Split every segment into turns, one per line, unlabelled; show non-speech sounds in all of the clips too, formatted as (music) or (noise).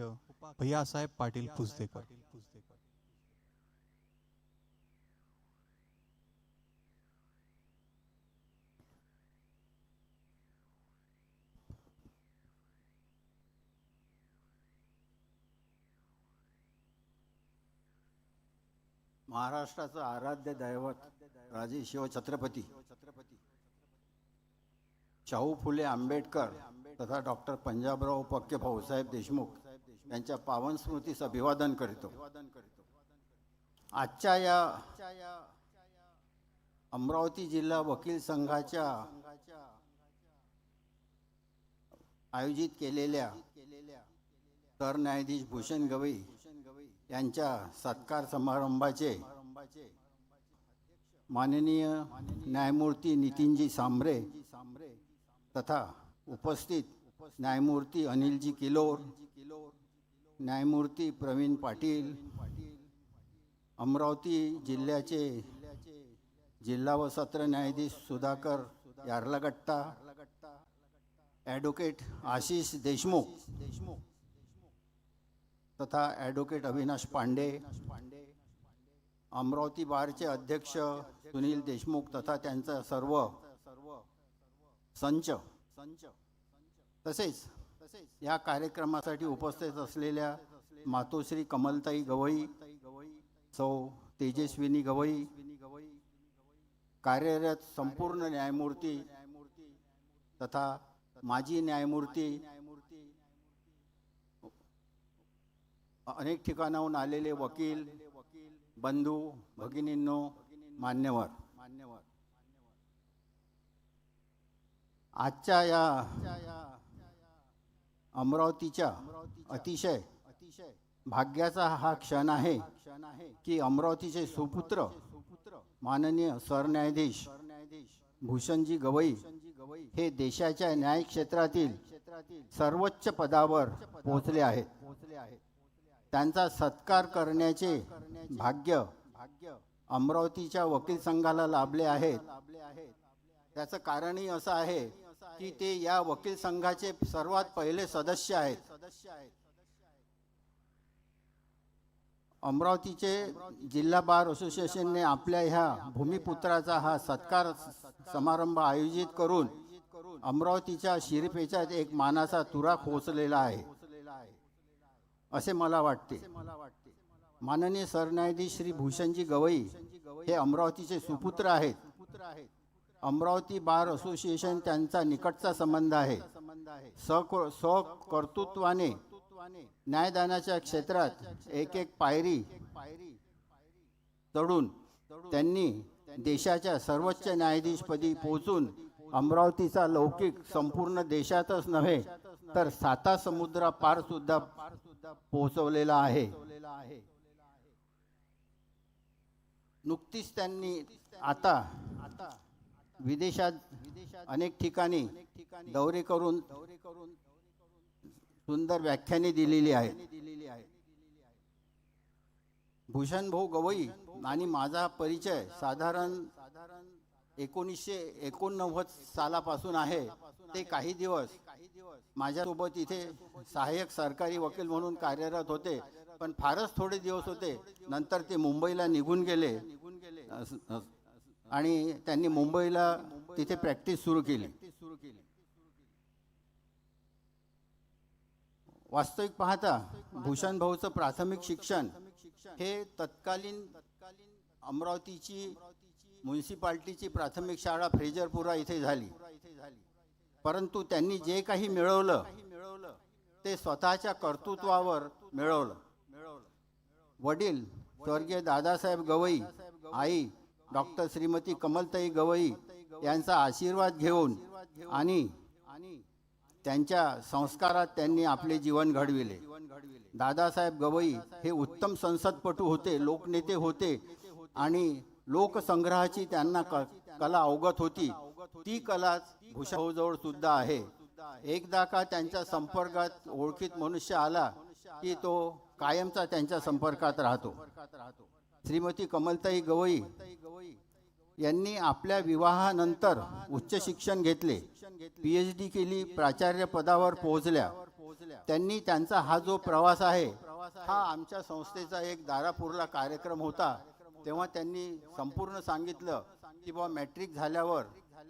भैयासाहेब पाटील पुसदेकर
महाराष्ट्राचं आराध्य दैवत राजे शिवछत्रपती शाहू फुले आंबेडकर तथा डॉक्टर पंजाबराव पक्के भाऊसाहेब देशमुख. त्यांच्या पावन स्मृतीस अभिवादन करतो. आजच्या या अमरावती जिल्हा वकील संघाच्या आयोजित केलेल्या सरन्यायाधीश भूषण गवई यांच्या सत्कार समारंभाचे माननीय न्यायमूर्ती नितीनजी सांबरे तथा उपस्थित न्यायमूर्ती अनिलजी किलोर न्यायमूर्ती प्रवीण पाटील अमरावती जिल्ह्याचे जिल्हा व सत्र न्यायाधीश सुधाकर यार्लगट्टा ॲडव्होकेट आशिष देशमुख तथा ॲडव्होकेट अविनाश पांडे अमरावती बारचे अध्यक्ष सुनील देशमुख तथा त्यांचा सर्व संच तसेच या कार्यक्रमासाठी उपस्थित असलेल्या मातोश्री कमलताई गवई सौ तेजस्विनी गवई कार्यरत संपूर्ण न्यायमूर्ती तथा माजी न्यायमूर्ती अनेक ठिकाणाहून आलेले वकील बंधू भगिनींनो मान्यवर मान्यवर. आजच्या या अमरावतीच्या अतिशय भाग्याचा हा क्षण आहे की अमरावतीचे सुपुत्र माननीय सरन्यायाधीश भूषणजी गवई हे देशाच्या न्याय क्षेत्रातील सर्वोच्च पदावर पोहोचले आहेत. त्यांचा सत्कार करण्याचे भाग्य अमरावतीच्या वकील संघाला लाभले आहेत. त्याचं कारणही असं आहे की ते या वकील संघाचे सर्वात पहिले सदस्य आहेत. अमरावतीचे जिल्हा बार असोसिएशनने आपल्या ह्या भूमिपुत्राचा हा सत्कार समारंभ आयोजित करून अमरावतीच्या शिरपेचात एक मानाचा तुरा खोचलेला आहे. असे मला वाटते. माननीय सरन्यायाधीश श्री भूषणजी गवई हे अमरावतीचे सुपुत्र आहेत. अमरावती बार असोसिएशन त्यांचा निकटचा संबंध आहे. सक न्यायदानाच्या क्षेत्रात एक एक पायरी चढून त्यांनी देशाच्या सर्वोच्च न्यायाधीशपदी पोहोचून अमरावतीचा लौकिक संपूर्ण देशातच नव्हे तर साता समुद्रा पार सुद्धा पोहोचवलेला आहे. नुकतीच त्यांनी आता आता विदेशात अनेक ठिकाणी दौरे करून सुंदर व्याख्याने दिलेली आहे भूषण भाऊ गवई आणि माझा परिचय साधारण एकोणीसशे एकोणनव्वद सालापासून आहे. ते काही दिवस माझ्यासोबत इथे सहाय्यक सरकारी वकील म्हणून कार्यरत होते. पण फारच थोडे दिवस होते. नंतर ते मुंबईला निघून गेले. अस- अस- आणि त्यांनी मुंबईला तिथे प्रॅक्टिस सुरू केली. वास्तविक पाहता भूषण भाऊचं प्राथमिक शिक्षण हे तत्कालीन अमरावतीची म्युन्सिपाल्टीची प्राथमिक शाळा फ्रेजरपुरा इथे झाली. परंतु त्यांनी जे काही मिळवलं ते स्वतःच्या कर्तृत्वावर मिळवलं. वडील स्वर्गीय दादासाहेब गवई आई डॉक्टर श्रीमती कमलताई गवई यांचा आशीर्वाद घेऊन आणि त्यांच्या संस्कारात त्यांनी आपले जीवन घडविले. दादासाहेब गवई हे उत्तम संसदपटू होते लोकनेते होते आणि लोकसंग्रहाची त्यांना कला अवगत होती. ती कला भूषाभाऊजवळ सुद्धा आहे. एकदा का त्यांच्या संपर्कात ओळखीत मनुष्य आला की तो कायमचा त्यांच्या संपर्कात राहतो. श्रीमती कमलताई गवई यांनी आपल्या विवाहानंतर उच्च शिक्षण घेतले. पी एच डी केली प्राचार्य पदावर पोहोचल्या. त्यांनी त्यांचा हा जो प्रवास आहे हा आमच्या संस्थेचा एक दारापूरला कार्यक्रम होता. तेव्हा त्यांनी संपूर्ण सांगितलं की बाबा मॅट्रिक झाल्यावर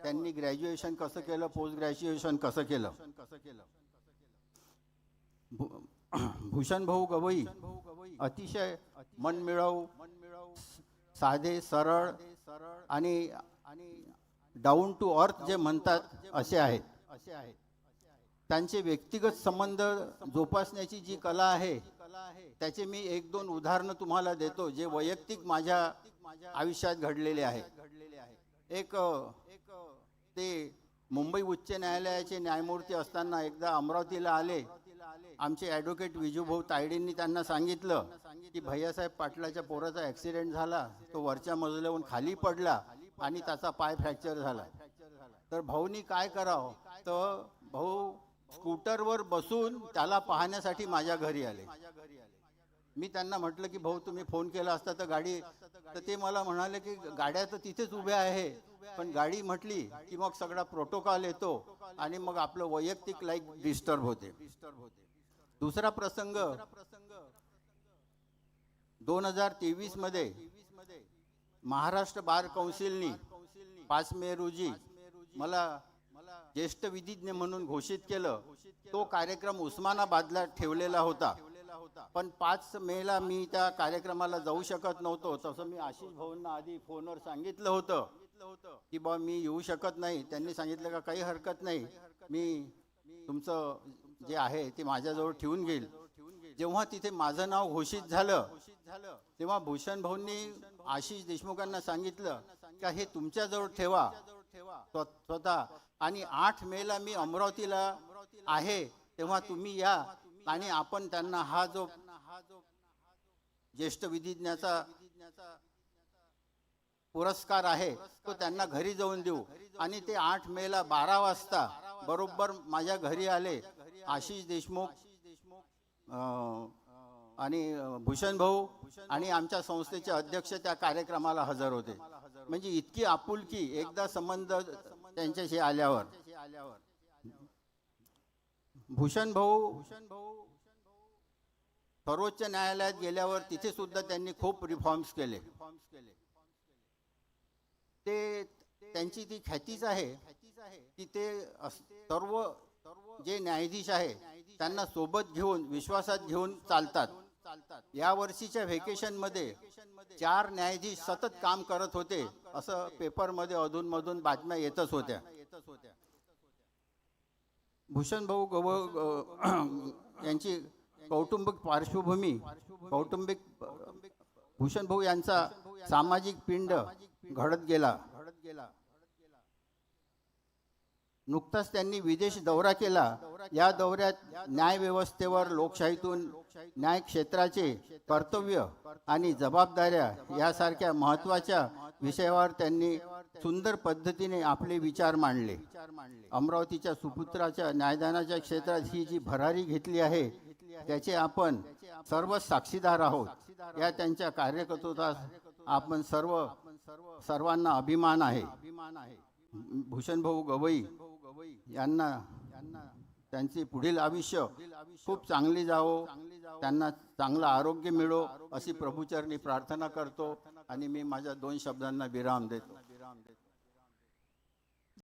त्यांनी ग्रॅज्युएशन कसं केलं पोस्ट ग्रॅज्युएशन कसं केलं. भू- (clears throat) भूषण भाऊ गवई अतिशय मनमिळाऊ साधे सरळ आणि डाऊन टू अर्थ जे म्हणतात असे आहेत. असे आहेत त्यांचे व्यक्तिगत संबंध जोपासण्याची जी कला आहे त्याचे मी एक दोन उदाहरणं तुम्हाला देतो जे वैयक्तिक माझ्या आयुष्यात घडलेले आहे. एक ते मुंबई उच्च न्यायालयाचे न्यायमूर्ती असताना एकदा अमरावतीला आले. आमचे ॲडव्होकेट विजूभाऊ तायडेंनी त्यांना सांगितलं की भैयासाहेब पाटलाच्या पोराचा ॲक्सिडेंट झाला तो वरच्या मजल्याहून खाली पडला आणि त्याचा पाय फ्रॅक्चर झाला. तर भाऊनी काय करावं? तर भाऊ स्कूटरवर बसून त्याला पाहण्यासाठी माझ्या घरी आले. मी त्यांना म्हटलं की भाऊ तुम्ही फोन केला असता तर गाडी तर ते मला म्हणाले की गाड्या तर तिथेच उभ्या आहे पण गाडी म्हटली की मग सगळा प्रोटोकॉल येतो आणि मग आपलं वैयक्तिक लाईफ डिस्टर्ब होते. दुसरा प्रसंग. दोन हजार तेवीसमध्ये महाराष्ट्र बार कौन्सिलनी पाच मे रोजी मला ज्येष्ठ विधिज्ञ म्हणून घोषित केलं. तो कार्यक्रम उस्मानाबादला ठेवलेला होता. पण पाच मेला मी त्या कार्यक्रमाला जाऊ शकत नव्हतो. तसं मी आशिष भाऊंना आधी फोनवर सांगितलं होतं की बा मी येऊ शकत नाही. त्यांनी सांगितलं का काही हरकत नाही. मी तुमचं जे आहे ते माझ्याजवळ ठेवून घेईल. जेव्हा तिथे माझं नाव घोषित झालं तेव्हा भूषण भाऊंनी आशिष देशमुखांना सांगितलं का हे तुमच्याजवळ ठेवा. स्वतः. आणि आठ मेला मी अमरावतीला आहे तेव्हा तुम्ही या. आणि आपण त्यांना हा जो ज्येष्ठ विधिज्ञाचा पुरस्कार आहे तो त्यांना घरी जाऊन देऊ. आणि ते आठ मेला बारा वाजता बरोबर माझ्या घरी आले. आशिष देशमुख आणि भूषण भाऊ आणि आमच्या संस्थेचे अध्यक्ष त्या कार्यक्रमाला हजर होते. म्हणजे इतकी आपुलकी एकदा संबंध त्यांच्याशी आल्यावर. भूषण भाऊ भूषण भाऊ सर्वोच्च न्यायालयात गेल्यावर तिथे सुद्धा त्यांनी खूप रिफॉर्म्स केले. ते त्यांची ती ख्यातीच आहे की ते सर्व जे न्यायाधीश आहे त्यांना सोबत घेऊन विश्वासात घेऊन चालतात. या वर्षीच्या व्हेकेशनमध्ये चार न्यायाधीश सतत काम करत होते असं पेपरमध्ये अधूनमधून बातम्या येतच होत्या. भूषण भाऊ गव (clears throat) यांची कौटुंबिक पार्श्वभूमी कौटुंबिक भूषण भाऊ यांचा सामाजिक पिंड घडत गेला. नुकताच त्यांनी विदेश दौरा केला. या दौऱ्यात न्याय व्यवस्थेवर लोकशाहीतून न्याय क्षेत्राचे कर्तव्य आणि जबाबदाऱ्या यासारख्या महत्त्वाच्या विषयावर त्यांनी सुंदर पद्धतीने आपले विचार मांडले. अमरावतीच्या सुपुत्राच्या न्यायदानाच्या क्षेत्रात ही जी भरारी घेतली आहे त्याचे आपण सर्व साक्षीदार आहोत. या त्यांच्या कार्यकर्तृत्वास आपण सर्व सर्वांना अभिमान आहे. भूषण भाऊ गवई यांना त्यांचे पुढील आयुष्य खूप चांगली जावो त्यांना चांगलं आरोग्य मिळो अशी प्रभूचरणी प्रार्थना करतो. आणि मी माझ्या दोन शब्दांना विराम देतो.